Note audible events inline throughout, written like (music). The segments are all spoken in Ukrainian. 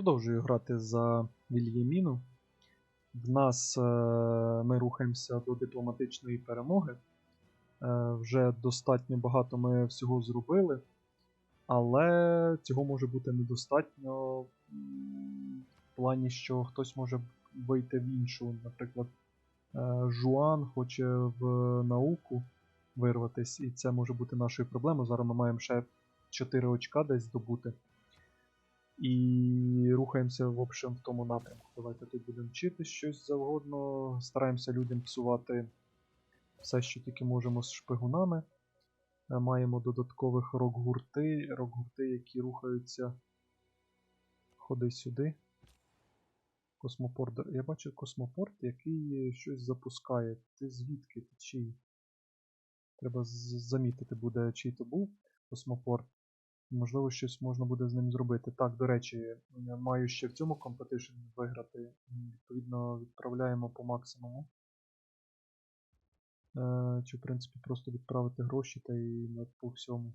Продовжую грати за Вільяміну. В нас е, ми рухаємося до дипломатичної перемоги. Е, вже достатньо багато ми всього зробили, але цього може бути недостатньо в плані, що хтось може вийти в іншу. Наприклад, е, Жуан хоче в науку вирватися, і це може бути нашою проблемою. Зараз ми маємо ще 4 очка десь здобути. І рухаємося в общем в тому напрямку. Давайте тут будемо вчити щось завгодно. Стараємося людям псувати все, що тільки можемо з шпигунами. Е, Маємо додаткових рок-гурти, рок-гурти, які рухаються. Ходи сюди. Космопорт. Я бачу космопорт, який щось запускає. Ти звідки? Ти чий? Треба замітити буде, чий то був космопорт. Можливо, щось можна буде з ним зробити. Так, до речі, я маю ще в цьому компетишн виграти. Відповідно, відправляємо по максимуму. Е, чи, в принципі, просто відправити гроші та і по всьому. У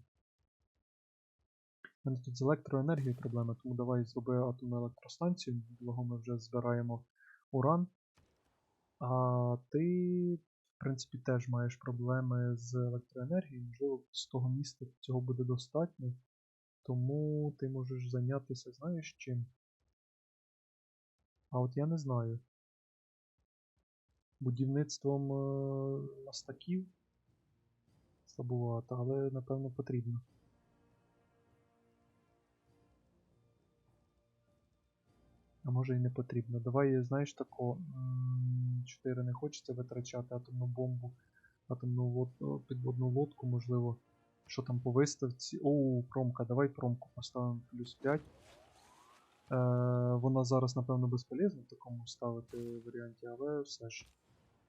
мене тут з електроенергією проблеми, тому давай зроби атомну електростанцію. Благо ми вже збираємо уран. А ти, в принципі, теж маєш проблеми з електроенергією. Можливо, з того міста цього буде достатньо. Тому ти можеш зайнятися, знаєш чим? А от я не знаю. Будівництвом е, мастаків слабувато, але напевно потрібно. А може і не потрібно. Давай, знаєш тако, 4 не хочеться витрачати атомну бомбу, атомну лод... підводну лодку, можливо. Що там по виставці? Оу, промка, давай промку поставимо плюс 5. Е, вона зараз, напевно, безполезна в такому ставити варіанті, але все ж.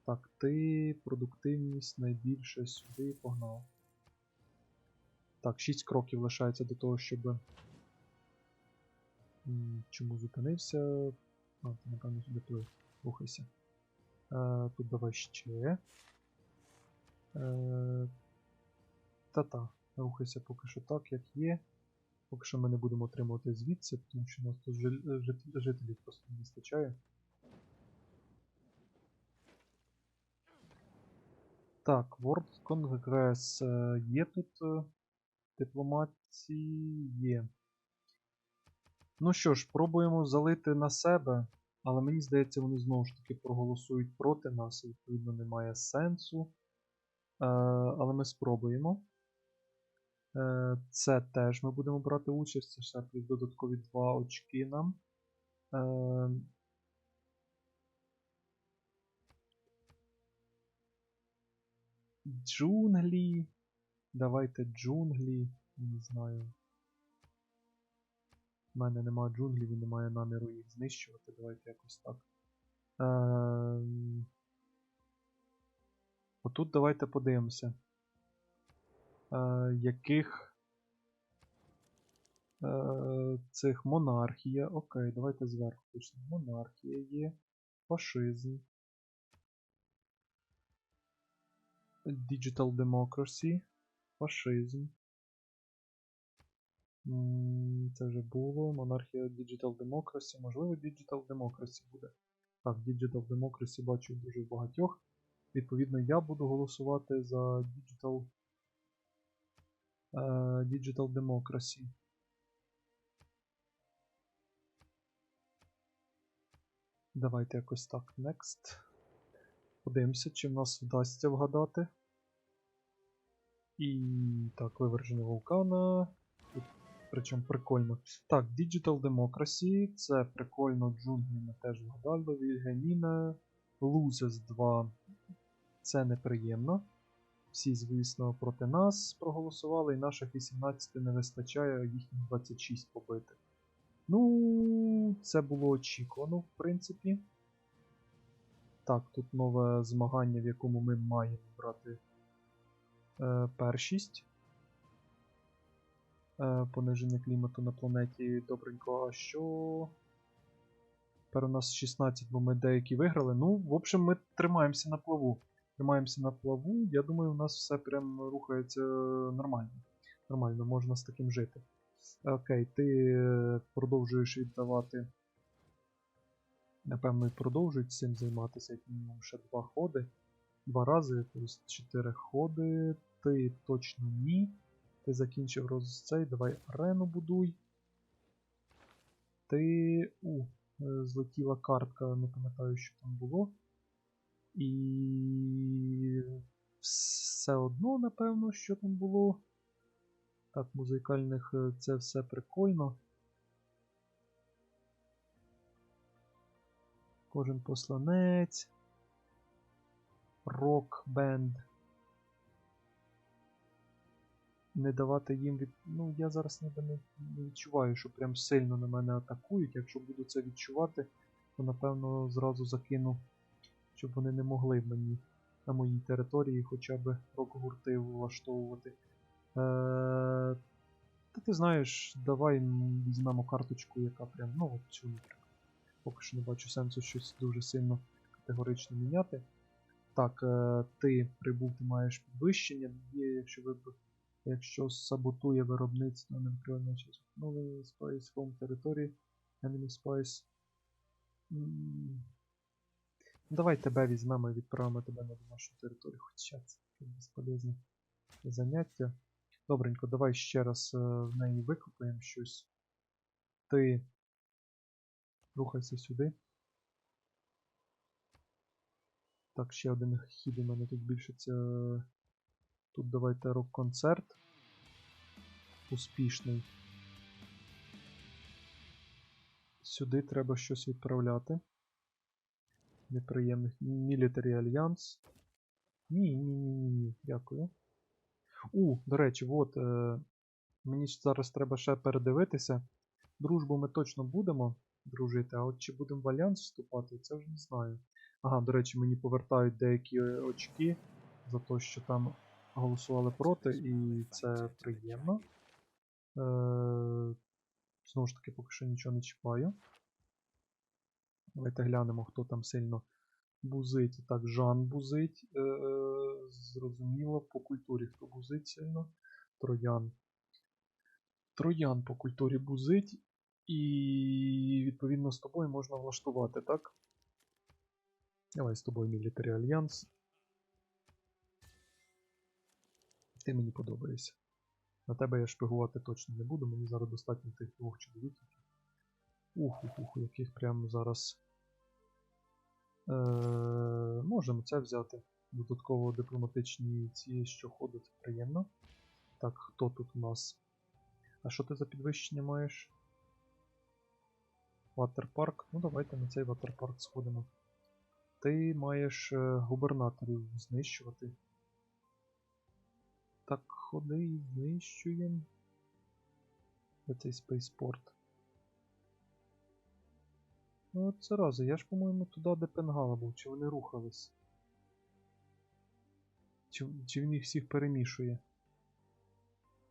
Так, ти продуктивність найбільше сюди погнав. Так, 6 кроків лишається до того, щоб. Чому зупинився? А, ти, напевно, сюди плив. Рухайся. Е, тут давай ще. Е, та-та, рухайся поки що так, як є. Поки що ми не будемо отримувати звідси, тому що у нас тут жителів просто не вистачає. Так, World е, є тут е, дипломатії є. Ну що ж, пробуємо залити на себе, але мені здається, вони знову ж таки проголосують проти нас, відповідно немає сенсу. Е, але ми спробуємо. Е, це теж ми будемо брати участь, це ще плюс додаткові 2 очки нам. Е, Джунглі. Давайте джунглі. Не знаю. У мене немає джунглів і немає наміру їх знищувати. Давайте якось так. Ем... Отут давайте подивимося. Е, яких е, цих монархія. Окей, давайте зверху почнемо. Монархія є. Фашизм. Digital Democracy. Фашизм. Це вже було. Монархія Digital Democracy. Можливо, Digital Democracy буде. Так, Digital Democracy бачу дуже багатьох. Відповідно, я буду голосувати за Digital, Digital Democracy. Давайте якось так. Next. Подивимося, чи в нас вдасться вгадати. І так, виверження вулкана. Тут, причому прикольно. Так, Digital Democracy. Це прикольно. Джунглі ми теж вгадали. Вільганіна. Loses 2. Це неприємно. Всі, звісно, проти нас проголосували, і наших 18 не вистачає, їхніх 26 побити. Ну, це було очікувано, в принципі. Так, тут нове змагання, в якому ми маємо брати е, першість. Е, пониження клімату на планеті. Добренько, а що? Тепер у нас 16, бо ми деякі виграли. Ну, в общем, ми тримаємося на плаву. Тримаємося на плаву. Я думаю, у нас все прям рухається нормально. Нормально, можна з таким жити. Окей, ти продовжуєш віддавати. Напевно, і продовжують цим займатися як мінімум ще два ходи. Два рази, тобто чотири ходи. Ти точно ні. Ти закінчив роз цей, давай арену будуй. Ти. У, е, злетіла картка, не пам'ятаю, що там було. І все одно, напевно, що там було. Так, музикальних е, це все прикольно. Кожен посланець. Рок бенд. Не давати їм від. Ну, я зараз ніби не відчуваю, що прям сильно на мене атакують. Якщо буду це відчувати, то напевно зразу закину, щоб вони не могли мені на моїй території хоча б рок-гурти влаштовувати. Е, Та ти знаєш, давай візьмемо карточку, яка прям, ну, от цю, наприклад. Поки що не бачу сенсу щось дуже сильно категорично міняти. Так, е, ти прибув, ти маєш підвищення, є, якщо ви якщо саботує виробництво невикривання часу. Новий Spice Home території, Enemy Spice. Давай тебе візьмемо і відправимо тебе на нашу територію. Хоча це таке безполезне заняття. Добренько, давай ще раз е, в неї викопаємо щось. Ти рухайся сюди. Так, ще один хід у мене тут збільшиться. Тут давайте рок-концерт. Успішний. Сюди треба щось відправляти. Неприємних. Military Alliance. Ні, ні, ні, ні, ні. Дякую. У, до речі, от. Е, мені зараз треба ще передивитися. Дружбу ми точно будемо дружити, а от чи будемо в альянс вступати, це вже не знаю. Ага, до речі, мені повертають деякі е, очки за те, що там голосували проти, і це приємно. Е, знову ж таки, поки що нічого не чіпаю. Давайте глянемо, хто там сильно бузить. Так, Жан бузить. Е, е, зрозуміло, по культурі хто бузить сильно. Троян. Троян по культурі бузить. І відповідно з тобою можна влаштувати, так? Давай з тобою Military Alliance. Ти мені подобаєшся. На тебе я шпигувати точно не буду, мені зараз достатньо тих двох чоловіків. Ух, ух, ух, яких прямо зараз. Е, можемо це взяти. Додатково дипломатичні ці, що ходять, приємно. Так, хто тут у нас? А що ти за підвищення маєш? Ватерпарк. Ну давайте на цей ватерпарк сходимо. Ти маєш е, губернаторів знищувати. Так, ходи і знищуємо. Де цей спейспорт? Ну, от це рази. Я ж, по-моєму, туди, де Пенгала був, чи вони рухались? Чи, чи він їх всіх перемішує?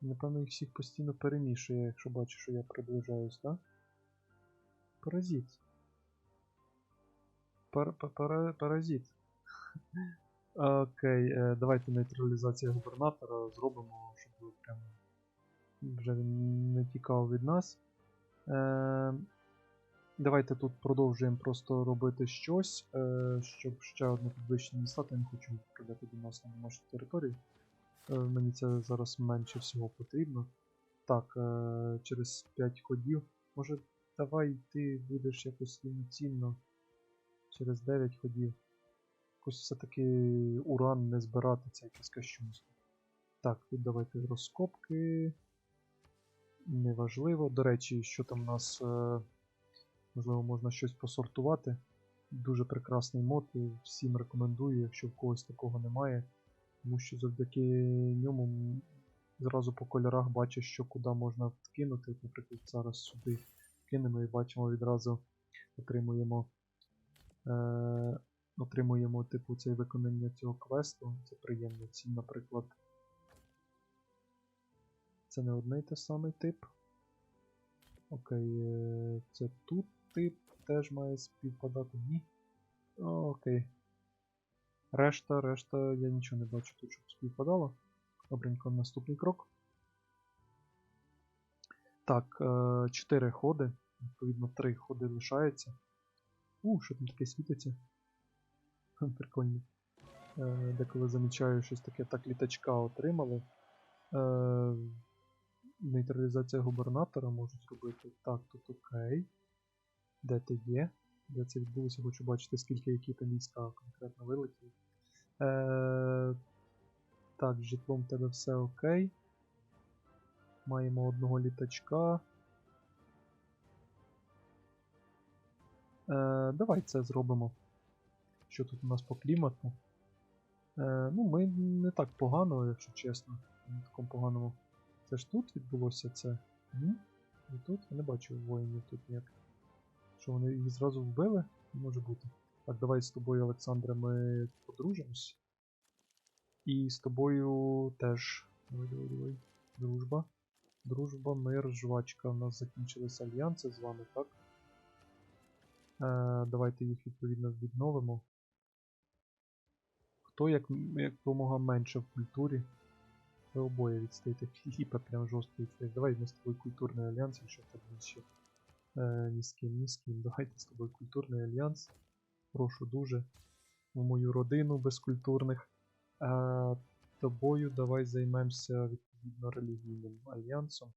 Напевно, їх всіх постійно перемішує, якщо бачу, що я приближаюсь, так? Пара паразит. (laughs) Окей, е, давайте нейтралізація губернатора зробимо, щоб прям вже він не тікав від нас. Давайте тут продовжуємо просто робити щось, е, щоб ще одне підвищення не стати. Я не хочу відправляти до нас на нашу територію. Е, Мені це зараз менше всього потрібно. Так, е, через 5 ходів. Може, давай ти будеш якось рівноцінно через 9 ходів. Якось все-таки уран не збирати, це якесь кощунство. Так, тут давайте розкопки. Неважливо. До речі, що там у нас. Можливо, можна щось посортувати. Дуже прекрасний мод, і всім рекомендую, якщо в когось такого немає. Тому що завдяки ньому зразу по кольорах бачиш, що куди можна вкинути. Наприклад, зараз сюди кинемо і бачимо відразу отримуємо. Е, отримуємо типу цей виконання цього квесту. Це приємно. Ці, наприклад. Це не одне й те самий тип. Окей, е, це тут тип теж має співпадати. Ні. Окей. Решта, решта, я нічого не бачу тут, щоб співпадало. Добренько, наступний крок. Так, 4 ходи. Відповідно, 3 ходи лишається. У, що там таке світиться? Прикольно. Е, Деколи замічаю щось таке, так літачка отримали. Е, Нейтралізація губернатора можу зробити. Так, тут окей. Де ти є? Де це відбулося? Хочу бачити, скільки які там війська конкретно вилетіли. Е, так, з житлом в тебе все окей. Маємо одного літачка. Е, давай це зробимо. Що тут у нас по клімату? Е, ну, ми не так погано, якщо чесно. Не такому поганому. Це ж тут відбулося це? Ні? І тут? Я не бачу воїнів тут ніяк. Що вони їх зразу вбили? Може бути. Так, давай з тобою, Олександре, ми подружимось. І з тобою теж. Давай, давай, давай. Дружба. Дружба, мир, жвачка. У нас закінчилися альянси з вами, так? Е, давайте їх відповідно відновимо. Хто як якомога менше в культурі? Ви обоє відстаєте. Філіпа прям жорстко відстає. Давай ми з тобою культурний альянс, якщо тебе ще е, ні з ким, ні з ким. Давайте з тобою культурний альянс. Прошу дуже. В мою родину безкультурних. Е, тобою давай займемося відповідно релігійним альянсом.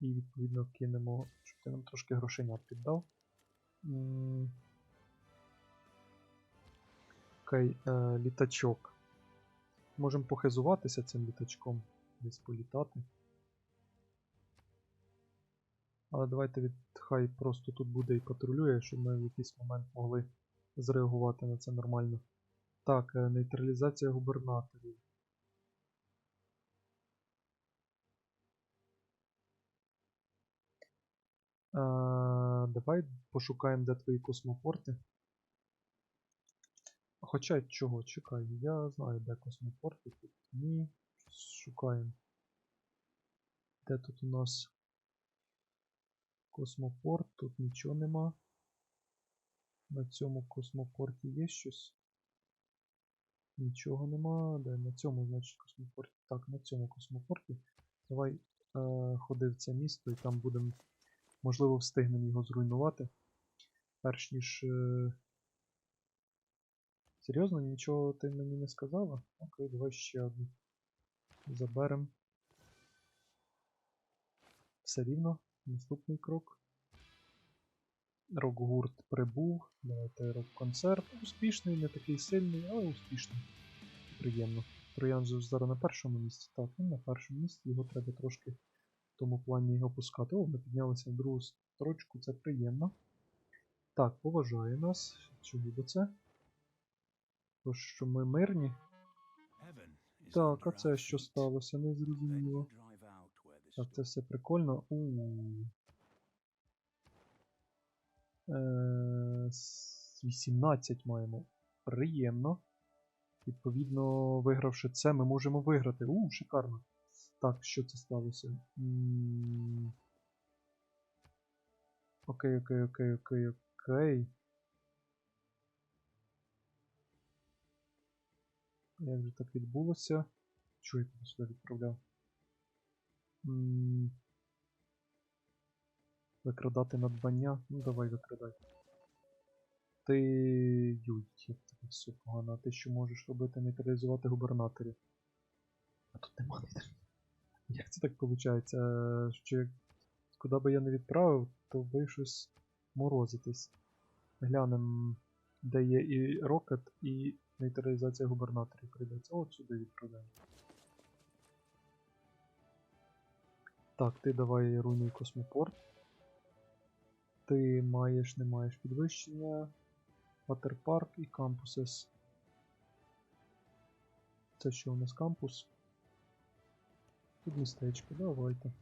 І відповідно кинемо, щоб ти нам трошки грошенят піддав. Окей, е, літачок. Можемо похизуватися цим літачком, десь політати. Але давайте від хай просто тут буде і патрулює, щоб ми в якийсь момент могли зреагувати на це нормально. Так, е, нейтралізація губернаторів. Е, давай пошукаємо, де твої космопорти. Хоча чого, чекай, я знаю, де космопорти тут. Ні. Шукаємо. Де тут у нас космопорт? Тут нічого нема. На цьому космопорті є щось. Нічого нема. Де на цьому, значить, космопорті. Так, на цьому космопорті. Давай е, ходи в це місто і там будемо. Можливо, встигнемо його зруйнувати. Перш ніж. Е, Серйозно, нічого ти мені не сказала? Окей, давай ще одну. Заберем. Все рівно. Наступний крок. Рок-гурт прибув. Давайте рок-концерт. Успішний, не такий сильний, але успішний. Приємно. Троян ж зараз на першому місці. Так, він на першому місці, його треба трошки в тому плані його пускати. О, ми піднялися в другу строчку, це приємно. Так, поважає нас. Чого би це? То, що ми мирні. Так, а це що сталося? Не зрозуміло. Так, це все прикольно. У. Е, 18 маємо. Приємно. Відповідно, вигравши це, ми можемо виграти. У, шикарно. Так, що це сталося? М, Окей, окей, окей, окей, окей. Як же так відбулося? Чого я сюди відправляв? Викрадати надбання? Ну давай викрадай. Ти. Юй, як тебе все погано. Ти що можеш робити? Нейтралізувати губернаторів. А тут нема нейтралізації. Як це так виходить? Що як... куди би я не відправив, то ви щось морозитесь. Глянем, де є і Рокет, і нейтралізація губернаторів прийдеться. От сюди відправляємо. Так, ти давай руйнуй космопорт. Ти маєш, не маєш підвищення. Ватерпарк і кампусес. Це що у нас кампус? Тут містечко, давайте.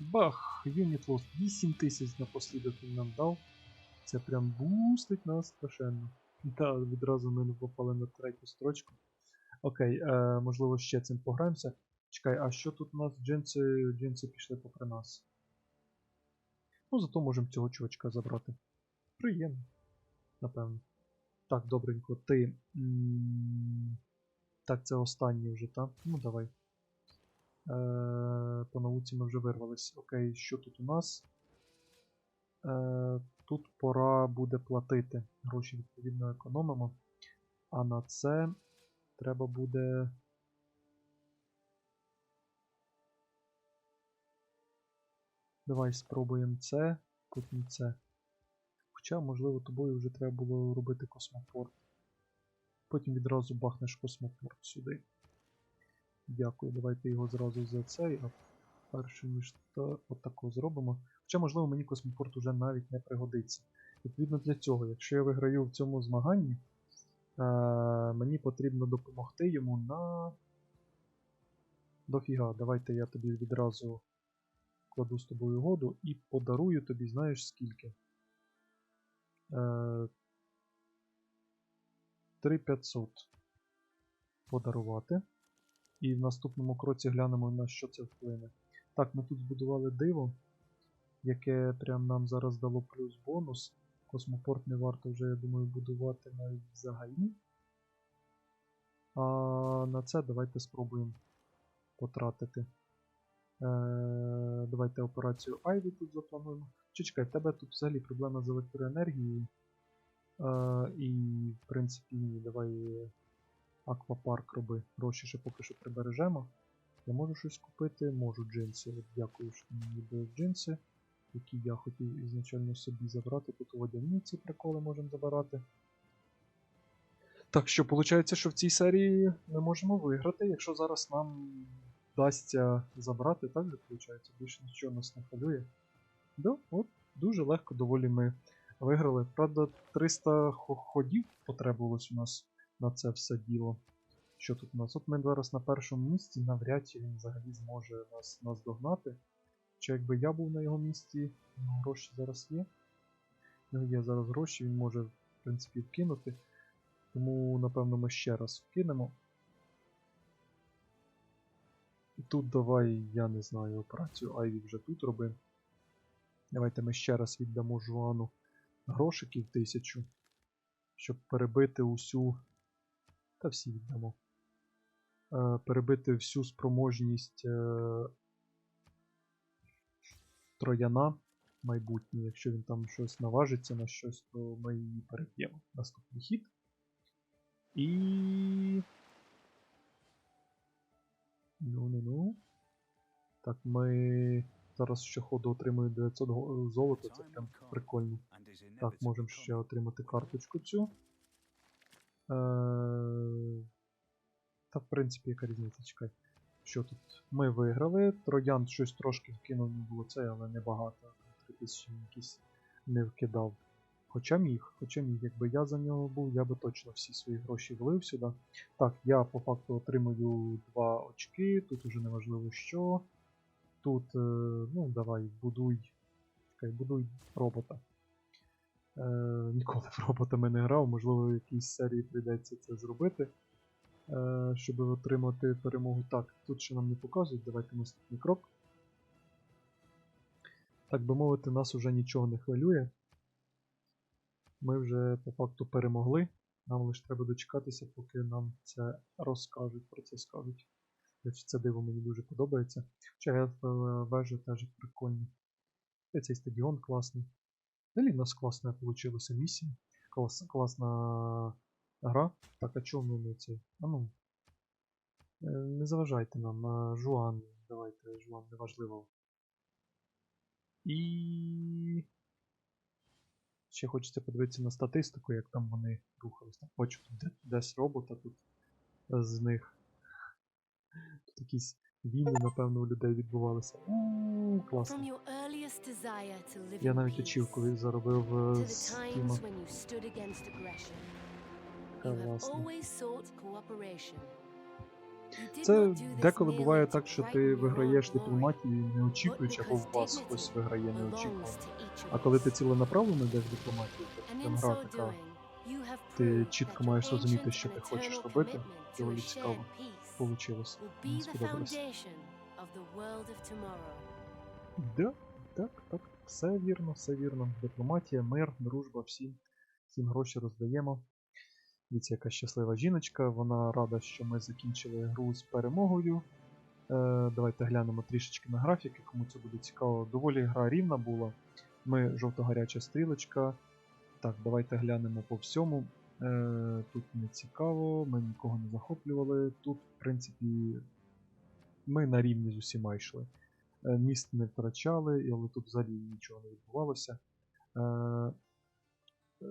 Бах! Юніт лост 8 тисяч напослідок він нам дав. Це прям бустить нас страшенно. Та, відразу ми не попали на третю строчку. Окей, е, можливо, ще цим пограємося. Чекай, а що тут у нас джинси, джинси пішли попри нас? Ну, зато можемо цього чувачка забрати. Приємно. Напевно. Так, добренько, ти. Так, це останній вже, так? Ну давай. Е, по науці ми вже вирвались. Окей, що тут у нас? Е, тут пора буде платити. Гроші відповідно економимо. А на це треба буде. Давай спробуємо це, потім це. Хоча, можливо, тобою вже треба було робити космопорт. Потім відразу бахнеш космопорт сюди. Дякую, давайте його зразу за цей, а перше ніж та отако зробимо. Хоча, можливо, мені космопорт уже навіть не пригодиться. Відповідно для цього, якщо я виграю в цьому змаганні, е, мені потрібно допомогти йому на. Дофіга, давайте я тобі відразу кладу з тобою угоду і подарую тобі, знаєш скільки? Е, 3500 подарувати. І в наступному кроці глянемо на що це вплине. Так, ми тут збудували диво, яке прям нам зараз дало плюс бонус. Космопорт не варто вже, я думаю, будувати навіть взагалі. А на це давайте спробуємо потратити. Е, давайте операцію Ivy тут заплануємо. Чи чекай, в тебе тут взагалі проблема з електроенергією. Е, і, в принципі, давай аквапарк роби. Гроші ще поки що прибережемо. Я можу щось купити, можу джинси. От дякую, що мені дали джинси, які я хотів ізначально собі забрати. Тут водяні ці приколи можемо забирати. Так що, виходить, що в цій серії ми можемо виграти, якщо зараз нам вдасться забрати, так же виходить? Більше нічого нас не хвилює. Да, от, дуже легко доволі ми виграли. Правда, 300 ходів потребувалось у нас на це все діло. Що тут у нас? От ми зараз на першому місці, навряд чи він взагалі зможе нас, нас догнати. Чи якби я був на його місці, гроші зараз є. У нього є зараз гроші, він може, в принципі, вкинути. Тому, напевно, ми ще раз вкинемо. Тут давай, я не знаю, операцію Айві вже тут роби. Давайте ми ще раз віддамо Жуану грошиків тисячу, щоб перебити усю. Та всі віддамо. Е, перебити всю спроможність е, трояна майбутнє. Якщо він там щось наважиться на щось, то ми її переб'ємо. Наступний хід. І. Ну-ну-ну. Так, ми зараз щоходу отримуємо 900 го- золота, це прям прикольно. Так, можемо ще отримати карточку цю. Е... Та, в принципі, яка різниця, чекай. Що тут? Ми виграли. Троян щось трошки вкинув, було це, але небагато. 3000 якийсь не вкидав. Хоча міг, хоча міг. Якби я за нього був, я би точно всі свої гроші влив сюди. Так, я по факту отримую 2 очки, тут уже неважливо що. Тут, е, ну, давай, будуй. Чекай, будуй робота. Е, ніколи в роботами не грав, можливо, в якійсь серії прийдеться це зробити, е, щоб отримати перемогу. Так, тут ще нам не показують, давайте наступний крок. Так би мовити, нас уже нічого не хвилює. Ми вже по факту перемогли. Нам лише треба дочекатися, поки нам це розкажуть, про це скажуть. Це диво мені дуже подобається. Хоча я вежа теж прикольна. І цей стадіон класний. Взагалі в нас класна вийшла місія. Клас, класна гра. Так, а чому ми цей? А ну. е, Не заважайте нам. Жуан. Давайте, Жуан, неважливо. І. Ще хочеться подивитися на статистику, як там вони рухались. Там Бачу, тут десь робота тут з них. Тут якісь війни, напевно, у людей відбувалися. У, класно. Я навіть очівку заробив е, з. Класно. Це деколи буває так, що ти виграєш дипломатію, не очікуючи, або в вас хтось виграє неочікувано. А коли ти ціленаправлено йдеш в дипломатію, то там гра така. Ти чітко маєш розуміти, що ти хочеш робити. Доволі цікаво tomorrow. Да, так, так, все вірно, все вірно. Дипломатія, мир, дружба, всім, всім гроші роздаємо. Дивіться, яка щаслива жіночка. Вона рада, що ми закінчили гру з перемогою. Е, давайте глянемо трішечки на графіки, кому це буде цікаво. Доволі гра рівна була. Ми жовто-гаряча стрілочка. Так, давайте глянемо по всьому. Е, тут не цікаво, ми нікого не захоплювали. Тут, в принципі, ми на рівні з усіма йшли. Е, міст не втрачали, але тут взагалі нічого не відбувалося. Е,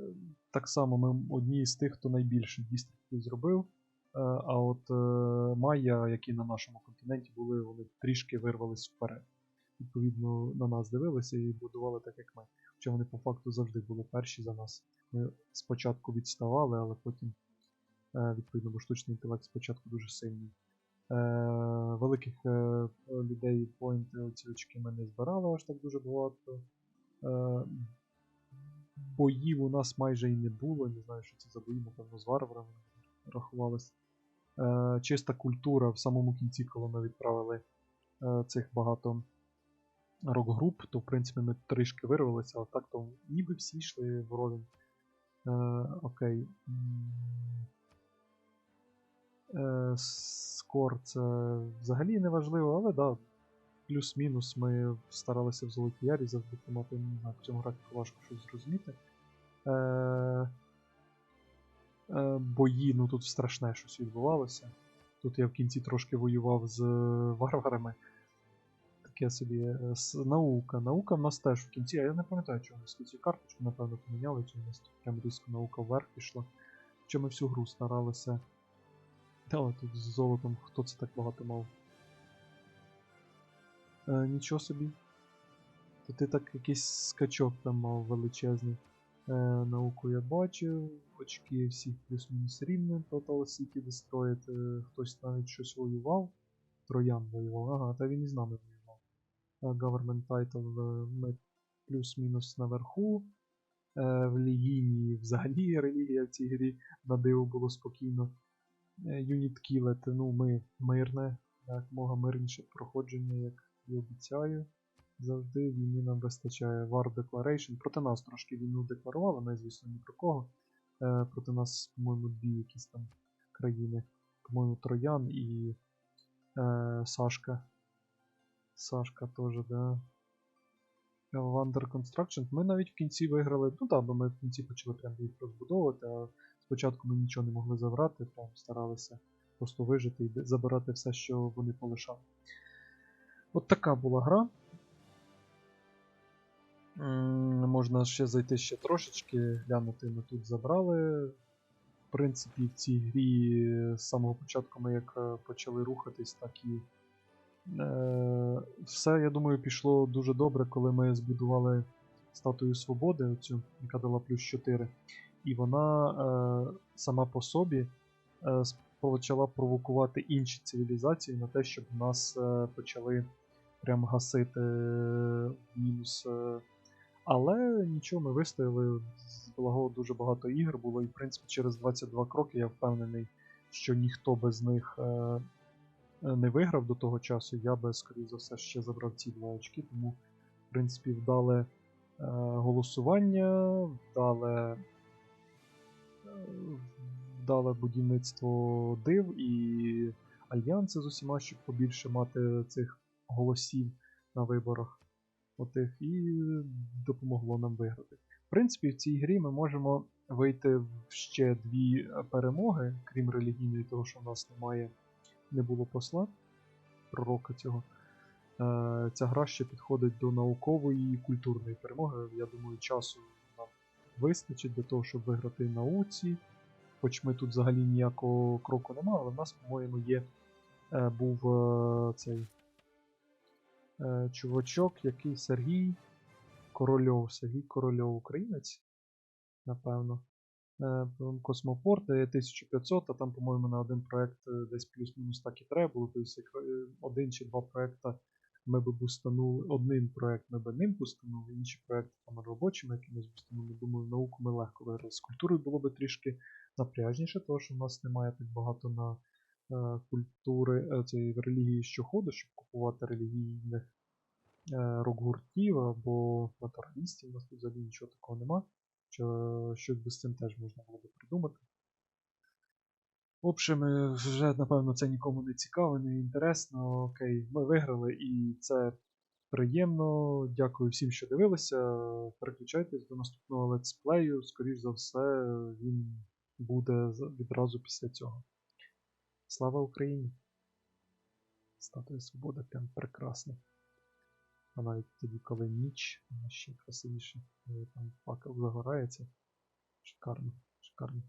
так само ми одні з тих, хто найбільше дістріктів зробив. Е, А от е, Майя, які на нашому континенті були, вони трішки вирвались вперед. Відповідно, на нас дивилися і будували так, як ми. Хоча вони по факту завжди були перші за нас. Ми спочатку відставали, але потім, відповідно, бо штучний інтелект спочатку дуже сильний. Великих людей поінти очки ми не збирали аж так дуже багато. Боїв у нас майже і не було. Не знаю, що це за бої, напевно, з варварами рахувалось. Е, чиста культура в самому кінці, коли ми відправили е, цих багато рок-груп, то в принципі ми трішки вирвалися, але так то ніби всі йшли в ровень. Е, окей. Е, скор це взагалі не важливо, але да, плюс-мінус ми старалися в Золотій Ярі завжди тримати, в цьому графіку важко щось зрозуміти. Е, е, бої, ну тут страшне щось відбувалося. Тут я в кінці трошки воював з е, варварами. Таке собі е, с- наука. Наука в нас теж в кінці, а я не пам'ятаю, чого ми цю карточку, напевно, поміняли, чи в нас тут прям різко наука вверх пішла. Хоча ми всю гру старалися. Та тут з золотом, хто це так багато мав? Е, нічого собі. То ти так якийсь скачок там мав величезний. Е, науку я бачив, очки всіх плюс-мінус рівні, Total City Destroyed, е, хтось навіть щось воював. Троян воював, ага, та він і з нами воював. Е, Government Title е, плюс-мінус наверху. Е, в Лігіні взагалі релігія в цій грі на диво було спокійно. Е, Unit Killed, ну ми мирне, як мога мирніше проходження, як і обіцяю. Завжди війни нам вистачає. War Declaration. Проти нас трошки війну декларували, не звісно ні про кого. Е, проти нас, по-моєму, дві якісь там країни. По-моєму, Троян і е, Сашка. Сашка теж, да. Wonder Construction. Ми навіть в кінці виграли. Ну так, бо ми в кінці почали прям їх розбудовувати, а спочатку ми нічого не могли забрати, прям старалися просто вижити і забирати все, що вони полишали. От така була гра. Можна ще зайти ще трошечки, глянути, ми тут забрали. В принципі, в цій грі з самого початку ми як е, почали рухатись, так і е, все, я думаю, пішло дуже добре, коли ми збудували статую свободи, оцю, яка дала плюс 4. І вона е, сама по собі е, почала провокувати інші цивілізації на те, щоб нас почали прям гасити е, мінус. е. Але нічого, ми вистояли. З благо дуже багато ігр було, і в принципі через 22 кроки я впевнений, що ніхто без них е, не виграв до того часу. Я би, скоріш за все, ще забрав ці два очки, тому, в принципі, вдале голосування, вдале, вдале будівництво див і альянси з усіма, щоб побільше мати цих голосів на виборах. Отих, і допомогло нам виграти. В принципі, в цій грі ми можемо вийти в ще дві перемоги, крім релігійної, того, що в нас немає, не було посла пророка цього. Е, Ця гра ще підходить до наукової і культурної перемоги. Я думаю, часу нам вистачить для того, щоб виграти науці. Хоч ми тут взагалі ніякого кроку немає, але в нас, по-моєму, є е, був е, цей чувачок, який Сергій Корольов. Сергій Корольов, українець, напевно. Е, Космопорт е, 1500, а там, по-моєму, на один проект е, десь плюс-мінус так і треба було. Тобто, е, один чи два проекти ми би бустанули, один проект ми би ним бустанули, інші проекти там робочими якимось бустанули. Думаю, науку ми легко виграли. З культурою було би трішки напряжніше, тому що в нас немає так багато на е, культури е, цієї релігії щоходу, щоб купувати релігійних е, рок-гуртів або натуралістів. У нас тут взагалі нічого такого нема. Що щось би з цим теж можна було би придумати. В общем, е, вже напевно це нікому не цікаво, не інтересно. Окей, ми виграли і це приємно. Дякую всім, що дивилися. Переключайтесь до наступного летсплею. Скоріш за все, він буде відразу після цього. Слава Україні! Статуя Свободи прям прекрасна. А навіть тоді, коли ніч, вона ще красивіше, коли там факел загорається. Шикарно, шикарно.